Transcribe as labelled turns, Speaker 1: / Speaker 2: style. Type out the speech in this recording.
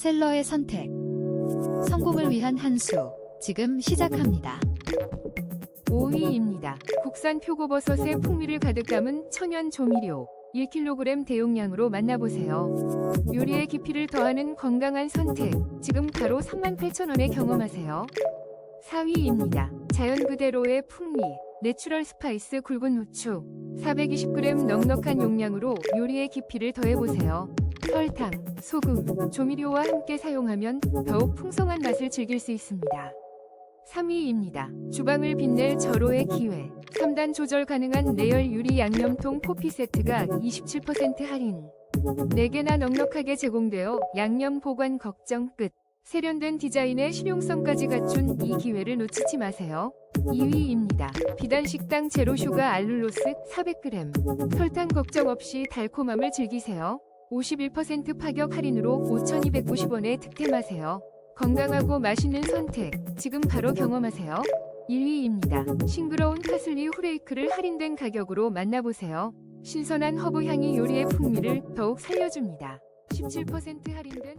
Speaker 1: 셀러의 선택. 성공을 위한 한 수. 지금 시작합니다.
Speaker 2: 5위입니다. 국산 표고버섯에 풍미를 가득 담은 천연 조미료 1kg 대용량으로 만나보세요. 요리의 깊이를 더하는 건강한 선택. 지금 바로 38,000원에 경험하세요. 4위입니다. 자연 그대로의 풍미. 내추럴 스파이스 굵은 후추. 420g 넉넉한 용량으로 요리의 깊이를 더해보세요. 설탕, 소금, 조미료와 함께 사용하면 더욱 풍성한 맛을 즐길 수 있습니다. 3위입니다. 주방을 빛낼 절호의 기회. 3단 조절 가능한 내열 유리 양념통 포피 세트가 27% 할인. 4개나 넉넉하게 제공되어 양념 보관 걱정 끝. 세련된 디자인의 실용성까지 갖춘 이 기회를 놓치지 마세요. 2위입니다. 비단식당 제로슈가 알룰로스 400g. 설탕 걱정 없이 달콤함을 즐기세요. 51% 파격 할인으로 5,290원에 득템하세요. 건강하고 맛있는 선택. 지금 바로 경험하세요. 1위입니다. 싱그러운 파슬리 후레이크를 할인된 가격으로 만나보세요. 신선한 허브 향이 요리의 풍미를 더욱 살려줍니다. 17% 할인된